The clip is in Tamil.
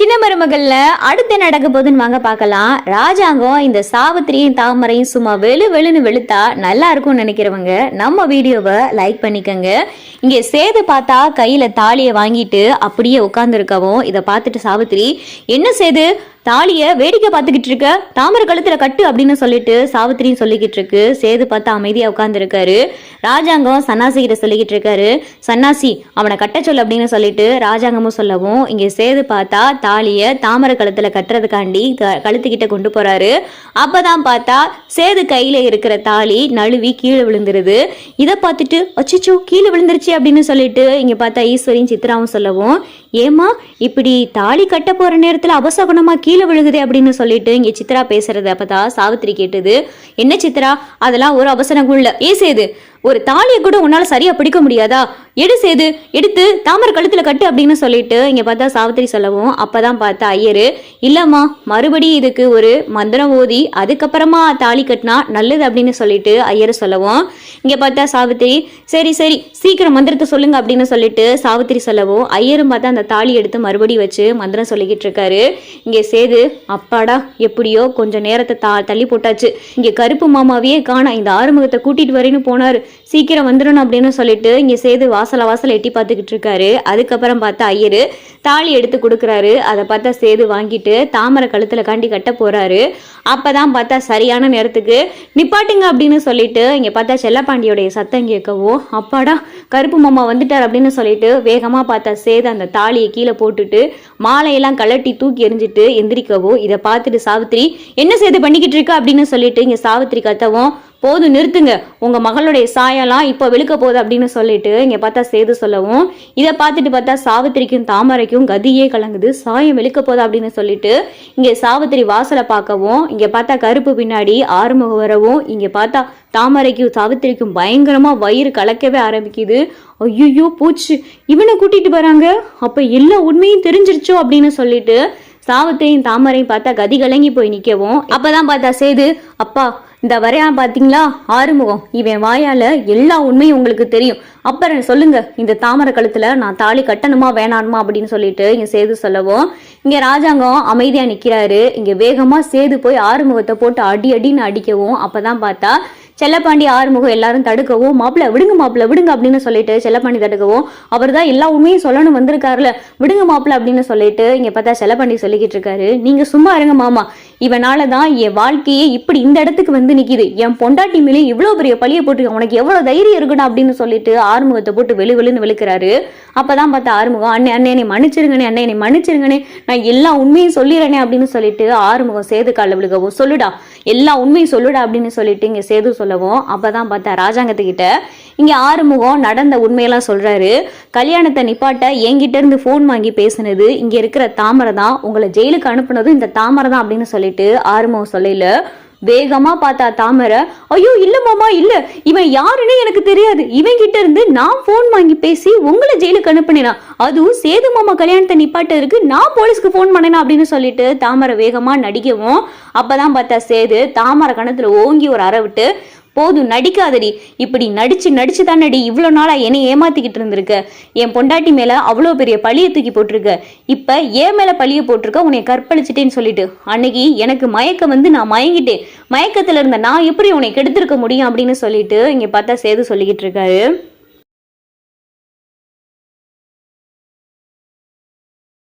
சின்ன மருமகள்ல அடுத்து நடக்க போகுதுன்னு வாங்க பார்க்கலாம். ராஜாங்கம் இந்த சாவித்திரியும் தாமரையும் சும்மா வெளு வெளுன்னு வெளுத்தா நல்லா இருக்கும்னு நினைக்கிறவங்க நம்ம வீடியோவை லைக் பண்ணிக்கோங்க. இங்கே சேது பார்த்தா கையில தாலியை வாங்கிட்டு அப்படியே உட்காந்துருக்கவும் இதை பார்த்துட்டு சாவித்திரி என்ன சேது? தாலியை வேடிக்கை பார்த்துக்கிட்டு இருக்க தாமரை கழுத்துல கட்டு அப்படின்னு சொல்லிட்டு சாவித்திரியும் சொல்லிக்கிட்டு இருக்கு. சேது பார்த்தா அமைதியா உட்காந்துருக்காரு ராஜாங்கம் சன்னாசி கிட்ட சொல்லிக்கிட்டு இருக்காரு. சன்னாசி அவனை கட்ட சொல்லு அப்படின்னு சொல்லிட்டு ராஜாங்கமும் சொல்லவும் இங்க சேது பார்த்தா தாலியை தாமரை கழுத்துல கட்டுறதுக்காண்டி க- கழுத்துக்கிட்ட கொண்டு போறாரு. அப்பதான் பார்த்தா சேது கையில இருக்கிற தாலி நழுவி கீழே விழுந்துருது. இதை பார்த்துட்டு அச்சிச்சோ கீழே விழுந்துருச்சு அப்படின்னு சொல்லிட்டு இங்க பார்த்தா ஈஸ்வரியும் சித்ராவும் சொல்லவும் ஏமா இப்படி தாலி கட்ட போற நேரத்துல அபசகுணமா கீழே விழுகுதே அப்படின்னு சொல்லிட்டு இங்க சித்ரா பேசுறது அப்பதான் சாவித்திரி கேட்டது. என்ன சித்ரா? அதெல்லாம் ஒரு அவசரம் இல்ல ஏ சேது? ஒரு தாலியை கூட உன்னால சரியா பிடிக்க முடியாதா? எடு சேது எடுத்து தாமரை கழுத்துல கட்டு அப்படின்னு சொல்லிட்டு இங்க பார்த்தா சாவித்திரி சொல்லவும் அப்பதான் பார்த்தா ஐயரு இல்லம்மா மறுபடியும் இதுக்கு ஒரு மந்திரம் ஓதி அதுக்கப்புறமா தாலி கட்டினா நல்லது அப்படின்னு சொல்லிட்டு ஐயர் சொல்லவும். இங்க பார்த்தா சாவித்திரி சரி சரி சீக்கிரம் மந்திரத்தை சொல்லுங்க அப்படின்னு சொல்லிட்டு சாவித்திரி சொல்லவும் ஐயரும் பார்த்தா அந்த தாலி எடுத்து மறுபடியும் வச்சு மந்திரம் சொல்லிக்கிட்டு இருக்காரு. இங்க சேது அப்பாடா எப்படியோ கொஞ்சம் நேரத்தை தா தள்ளி போட்டாச்சு. இங்க கருப்பு மாமாவையே காணா இந்த ஆறுமுகத்தை கூட்டிட்டு வரேன்னு போனாரு. சீக்கிரம் வந்துடணும் அப்படின்னு சொல்லிட்டு இங்க சேது வாசலை வாசல் எட்டி பார்த்துக்கிட்டு இருக்காரு. அதுக்கப்புறம் பார்த்தா ஐயரு தாலி எடுத்து கொடுக்குறாரு. அதை பார்த்தா சேது வாங்கிட்டு தாமரை கழுத்துல காண்டி கட்ட போறாரு. அப்பதான் பார்த்தா சரியான நேரத்துக்கு நிப்பாட்டுங்க அப்படின்னு சொல்லிட்டு இங்க பார்த்தா செல்லப்பாண்டியோடைய சத்தம் கேட்கவும் அப்பாடா கருப்பு மாமா வந்துட்டார் அப்படின்னு சொல்லிட்டு வேகமா பார்த்தா சேது அந்த தாலியை கீழே போட்டுட்டு மாலையெல்லாம் கழட்டி தூக்கி எரிஞ்சிட்டு எந்திரிக்கவும் இதை பார்த்துட்டு சாவித்திரி என்ன சேது பண்ணிக்கிட்டு இருக்கா? அப்படின்னு சொல்லிட்டு இங்க சாவித்திரி கத்தவும் போதும் நிறுத்துங்க. உங்க மகளுடைய சாயெல்லாம் இப்போ வெளுக்க போகுது அப்படின்னு சொல்லிட்டு இங்க பார்த்தா சேது சொல்லவும் இதை பார்த்துட்டு பார்த்தா சாவித்திரிக்கும் தாமரைக்கும் கதியே கலங்குது. சாயம் வெளுக்க போகுது அப்படின்னு சொல்லிட்டு இங்க சாவித்திரி வாசலை பார்க்கவும் இங்க பார்த்தா கருப்பு பின்னாடி ஆறுமுகம் வரவும் இங்க பார்த்தா தாமரைக்கும் சாவித்திரிக்கும் பயங்கரமா வயிறு கலக்கவே ஆரம்பிக்குது. ஐயோ பூச்சு. இவனை கூட்டிட்டு வராங்க. அப்ப எல்லா உண்மையும் தெரிஞ்சிருச்சோ அப்படின்னு சொல்லிட்டு சாவத்தையும் தாமரையும் பார்த்தா கதி கலங்கி போய் நிற்கவும் அப்பதான் பார்த்தா சேது அப்பா இந்த வரையான் பார்த்தீங்களா? ஆறுமுகம். இவன் வாயால எல்லா உண்மையும் உங்களுக்கு தெரியும். அப்புறம் சொல்லுங்க இந்த தாமரை கழுத்துல நான் தாலி கட்டணுமா வேணாமா அப்படின்னு சொல்லிட்டு இங்க சேது சொல்லவும். இங்க ராஜாங்கம் அமைதியா நிக்கிறாரு. இங்க வேகமா சேது போய் ஆறுமுகத்தை போட்டு அடி அடின்னு அடிக்கவும். அப்பதான் பார்த்தா செல்லப்பாண்டி ஆறுமுகம் எல்லாரும் தடுக்கவும் மாப்பிள்ள விடுங்க மாப்பிள்ள விடுங்க அப்படின்னு சொல்லிட்டு செல்லப்பாண்டி தடுக்கவும் அவர் தான் எல்லா உண்மையும் சொல்லணும் வந்திருக்காருல. விடுங்க மாப்பிள்ள அப்படின்னு சொல்லிட்டு இங்க பார்த்தா செல்லப்பாண்டி சொல்லிக்கிட்டு இருக்காரு. நீங்க சும்மா இருங்க மாமா. இவனால தான் என் வாழ்க்கையே இப்படி இந்த இடத்துக்கு வந்து நிக்குது. என் பொண்டாட்டி மேலே இவ்வளவு பெரிய பழிய போட்டு உனக்கு எவ்வளவு தைரியம் இருக்கணும் அப்படின்னு சொல்லிட்டு ஆறுமுகத்தை போட்டு வெளு வெளுன்னு விழுக்கிறாரு அப்பதான் பார்த்தா ஆறுமுகம் அண்ணே அண்ணே என்னை மன்னிச்சிருங்கண்ணே அண்ணே என்னை மன்னிச்சிருங்கண்ணே நான் எல்லா உண்மையும் சொல்லிடுறேனே அப்படின்னு சொல்லிட்டு ஆறுமுகம் சேது காலில் விழுகவும் சொல்லுடா எல்லா உண்மையும் சொல்லுடா அப்படின்னு சொல்லிட்டு இங்க சேது சொல்லவும் அப்பதான் பார்த்தா ராஜாங்கத்துக்கிட்ட இங்கே ஆறுமுகம் நடந்த உண்மையெல்லாம் சொல்கிறாரு கல்யாணத்தை நிப்பாட்ட என்கிட்ட இருந்து ஃபோன் வாங்கி பேசுனது இங்கே இருக்கிற தாமரை தான். உங்களை ஜெயிலுக்கு அனுப்புனதும் இந்த தாமரை தான் அப்படின்னு சொல்லிட்டு ஆறுமுகம் சொல்லல. வேகமா பார்த்தா தாமரை ஐயோ இல்ல மாமா இல்ல. இவன் யாருன்னே எனக்கு தெரியாது. இவன் கிட்ட இருந்து நான் ஃபோன் வாங்கி பேசி உங்களை ஜெயிலுக்கு அனுப்புனேனா? அதுவும் சேது மாமா கல்யாணத்தை நிப்பாட்டதுக்கு நான் போலீஸ்க்கு ஃபோன் பண்ணேனா? அப்படின்னு சொல்லிட்டு தாமரை வேகமா நடிக்கவும் அப்பதான் பார்த்தா சேது தாமரை கணத்துல ஓங்கி ஒரு அற விட்டு போதும் நடிக்காதடி. இப்படி நடிச்சு நடிச்சு தானடி இவ்வளோ நாளா என்னை ஏமாத்திக்கிட்டு இருந்திருக்க. என் பொண்டாட்டி மேல அவ்வளோ பெரிய பழியை தூக்கி போட்டிருக்க. இப்ப ஏன் மேல பழிய போட்டிருக்க? உன்னை கற்பழிச்சிட்டேன்னு சொல்லிட்டு. அன்னைக்கு எனக்கு மயக்கம் வந்து நான் மயங்கிட்டேன். மயக்கத்துல இருந்த நான் எப்படி உன்னை கெடுத்திருக்க முடியும் அப்படின்னு சொல்லிட்டு இங்க பார்த்தா சேது சொல்லிக்கிட்டு இருக்காரு.